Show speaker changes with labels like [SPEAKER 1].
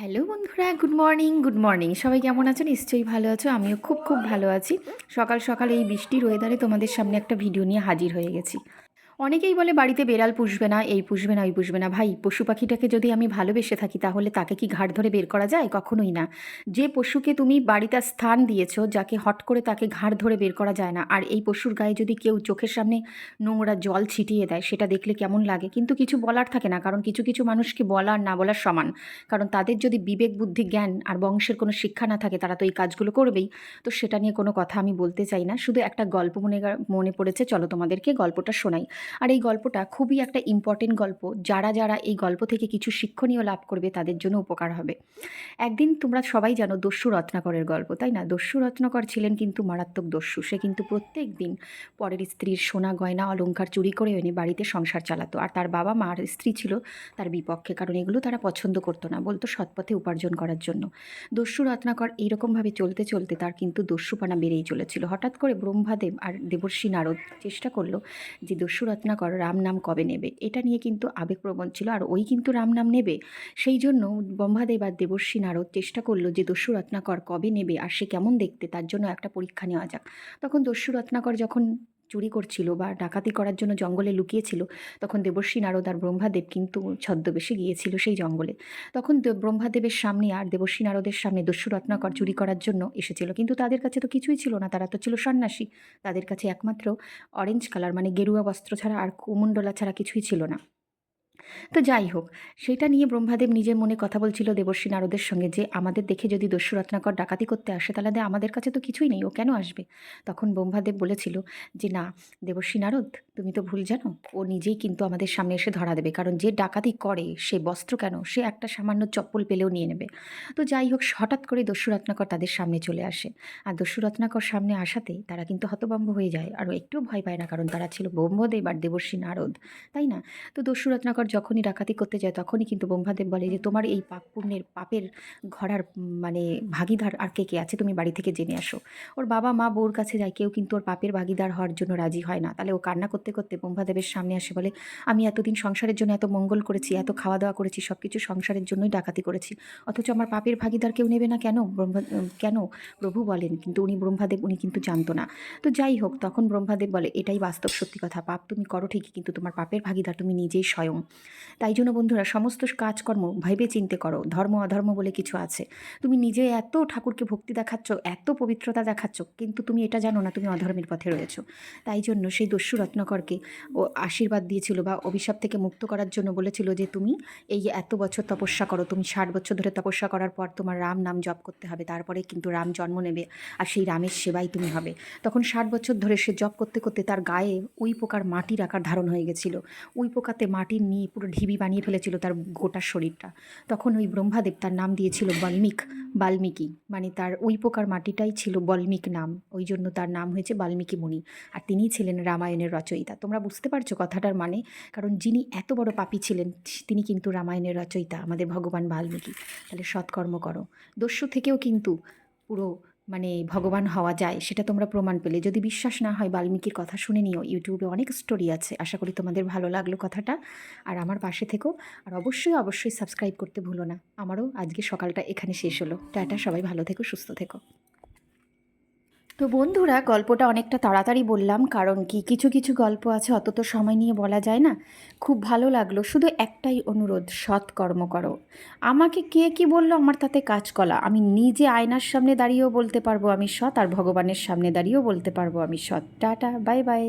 [SPEAKER 1] Hello বন্ধুরা, good morning good morning. সবাই কেমন আছো? নিশ্চয়ই ভালো আছো, আমিও খুব খুব ভালো আছি। সকাল সকাল এই বৃষ্টির ওয়েদারে তোমাদের সামনে একটা ভিডিও নিয়ে হাজির হয়ে গেছি। অনেকেই বলে বাড়িতে বেড়াল পুষবে না, এই পুষবে না, ওই পুষবে না। ভাই, পশু পাখিটাকে যদি আমি ভালোবেসে থাকি, তাহলে তাকে কি ঘাট ধরে বের করা যায়? কখনোই না। যে পশুকে তুমি বাড়িতে স্থান দিয়েছ, যাকে হট করে তাকে ঘাড় ধরে বের করা যায় না, আর এই পশুর গায়ে যদি কেউ চোখের সামনে নোংরা জল ছিটিয়ে দেয়, সেটা দেখলে কেমন লাগে? কিন্তু কিছু বলার থাকে না, কারণ কিছু কিছু মানুষকে বলা আর না বলার সমান। কারণ তাদের যদি বিবেক, বুদ্ধি, জ্ঞান আর বংশের কোনো শিক্ষা না থাকে, তারা তো এই কাজগুলো করবেই। তো সেটা নিয়ে কোনো কথা আমি বলতে চাই না। শুধু একটা গল্প মনে মনে পড়েছে, চলো তোমাদেরকে গল্পটা শোনাই। আর এই গল্পটা খুবই একটা ইম্পর্টেন্ট গল্প। যারা যারা এই গল্প থেকে কিছু শিক্ষণীয় লাভ করবে, তাদের জন্য উপকার হবে। একদিন তোমরা সবাই জানো দস্যু রত্নাকরের গল্প, তাই না? দস্যু রত্নাকর ছিলেন কিন্তু মারাত্মক দস্যু। সে কিন্তু প্রত্যেক দিন পরের স্ত্রীর সোনা, গয়না, অলংকার চুরি করে এনে বাড়িতে সংসার চালাতো। আর তার বাবা মার স্ত্রী ছিল তার বিপক্ষে, কারণ এগুলো তারা পছন্দ করতো না, বলতো সৎপথে উপার্জন করার জন্য। দস্যু রত্নাকর এইরকমভাবে চলতে চলতে তার কিন্তু দস্যুপানা বেড়েই চলেছিল। হঠাৎ করে ব্রহ্মাদেব আর দেবর্ষী নারদ চেষ্টা করল যে দস্যু রত্নাকর রাম নাম কবে নেবে? এটা নিয়ে কিন্তু আবেগপ্রবণ ছিল আর ওই কিন্তু রাম নাম নেবে? সেই জন্য ব্রহ্মাদেব আর দেবর্ষী নারদ চেষ্টা করল যে দস্যু রত্নাকর কবে নেবে আর সে কেমন দেখতে? তার জন্য একটা পরীক্ষা নেওয়া যাক। তখন দস্যু রত্নাকর যখন চুরি করছিল বা ডাকাতি করার জন্য জঙ্গলে লুকিয়েছিল, তখন দেবর্ষী নারদ আর ব্রহ্মাদেব কিন্তু ছদ্মবেশে গিয়েছিল সেই জঙ্গলে। তখন দেব- ব্রহ্মাদেবের সামনে আর দেবর্ষী নারদের সামনে দস্যু রত্নাকর চুরি করার জন্য এসেছিল। কিন্তু তাদের কাছে তো কিছুই ছিল না, তারা তো ছিল সন্ন্যাসী। তাদের কাছে একমাত্র অরেঞ্জ কালার মানে গেরুয়া বস্ত্র ছাড়া আর কুমণ্ডলা ছাড়া কিছুই ছিল না। তো যাই হোক, সেটা নিয়ে ব্রহ্মাদেব নিজের মনে কথা বলছিল দেবর্ষী নারদের সঙ্গে যে, আমাদের দেখে যদি দস্যু রত্নাকর ডাকাতি করতে আসে, তাহলে আমাদের কাছে তো কিছুই নেই, ও কেন আসবে? তখন ব্রহ্মাদেব বলেছিল যে, না, দেবর্ষী নারদ, তুমি তো ভুল জানো, ও নিজেই কিন্তু আমাদের সামনে এসে ধরা দেবে, কারণ যে ডাকাতি করে, সে বস্ত্র কেন, সে একটা সামান্য চপ্পল পেলেও নিয়ে নেবে। তো যাই হোক, হঠাৎ করে দস্যু রত্নাকর তাদের সামনে চলে আসে। আর দস্যু রত্নাকর সামনে আসাতে তারা কিন্তু হতভম্ব হয়ে যায়, আর একটু ভয় পায় না, কারণ তারা ছিল ব্রহ্মদেব আর দেবর্ষী নারদ, তাই না? তো দস্যু রত্নাকর যখনই ডাকাতি করতে যায়, তখনই কিন্তু ব্রহ্মাদেব বলে যে, তোমার এই পাপ পুণ্যের, পাপের ঘরার মানে ভাগিদার আর কে কে আছে? তুমি বাড়ি থেকে জেনে আসো। ওর বাবা মা বউর কাছে যায়, কেউ কিন্তু ওর পাপের ভাগিদার হওয়ার জন্য রাজি হয় না। তাহলে ও কান্না করতে করতে ব্রহ্মাদেবের সামনে আসে, বলে, আমি এতদিন সংসারের জন্য এত মঙ্গল করেছি, এত খাওয়া দাওয়া করেছি সব কিছু সংসারের জন্যই ডাকাতি করেছি। অথচ আমার পাপের ভাগিদার কেউ নেবে না কেন? ব্রহ্মা, কেন? প্রভু বলেন, কিন্তু উনি ব্রহ্মাদেব, উনি কিন্তু জানতো না। তো যাই হোক, তখন ব্রহ্মাদেব বলে, এটাই বাস্তব সত্যি কথা। পাপ তুমি করো ঠিকই, কিন্তু তোমার পাপের ভাগিদার তুমি নিজেই স্বয়ং। তাই জন্য বন্ধুরা, সমস্ত কাজকর্ম ভেবে চিনতে করো। ধর্ম, অধর্ম বলে কিছু আছে। তুমি নিজে এত ঠাকুরকে ভক্তি দেখাচ্ছ, এত পবিত্রতা দেখাচ্ছ, কিন্তু তুমি এটা জানো না, তুমি অধর্মের পথে রয়েছো। তাই জন্য সেই দস্যু রত্নাকরকে ও আশীর্বাদ দিয়েছিল বা অভিশাপ থেকে মুক্ত করার জন্য বলেছিল যে, তুমি এই এত বছর তপস্যা করো, তুমি ষাট বছর ধরে তপস্যা করার পর তোমার রাম নাম জপ করতে হবে, তারপরে কিন্তু রাম জন্ম নেবে আর সেই রামের সেবাই তুমি হবে। তখন ষাট বছর ধরে সে জপ করতে করতে তার গায়ে উই পোকার মাটির আকার ধারণ হয়ে গেছিল। উই পোকাতে মাটির নিয়ে পুরো ঢিবি বানিয়ে ফেলেছিল তার গোটা শরীরটা। তখন ওই ব্রহ্মাদেব তার নাম দিয়েছিল বাল্মিক, বাল্মীকি। মানে তার ওই পোকার মাটিটাই ছিল বল্মিক নাম। ওই জন্য তার নাম হয়েছে বাল্মীকি মুনি। আর তিনিই ছিলেন রামায়ণের রচয়িতা। তোমরা বুঝতে পারছ কথাটার মানে? কারণ যিনি এত বড় পাপী ছিলেন, তিনি কিন্তু রামায়ণের রচয়িতা, আমাদের ভগবান বাল্মীকি। তাহলে সৎকর্ম করো। দস্যু থেকেও কিন্তু পুরো মানে ভগবান হওয়া যায় সেটা তোমরা প্রমাণ পেলে। যদি বিশ্বাস না হয় বাল্মীকির কথা শুনে নিও ইউটিউবে অনেক স্টোরি আছে। আশা করি তোমাদের ভালো লাগল কথাটা। আর আমার পাশে থেকো। আর অবশ্যই অবশ্যই সাবস্ক্রাইব করতে ভুলো না। আমারও আজকে সকালটা এখানে শেষ হলো। টাটা সবাই ভালো থেকো সুস্থ থেকো। তো বন্ধুরা, গল্পটা অনেকটা তাড়াতাড়ি বললাম, কারণ কি কিছু কিছু গল্প আছে, অত তো সময় নিয়ে বলা যায় না। খুব ভালো লাগল, শুধু একটাই অনুরোধ সৎ কর্ম করো। আমাকে কে কি বলল আমার তাতে কাজ কলা। আমি নিজে আয়নার সামনে দাঁড়িয়েও বলতে পারব আমি সৎ, আর ভগবানের সামনে দাঁড়িয়েও বলতে পারব আমি সৎ। Tata, bye bye.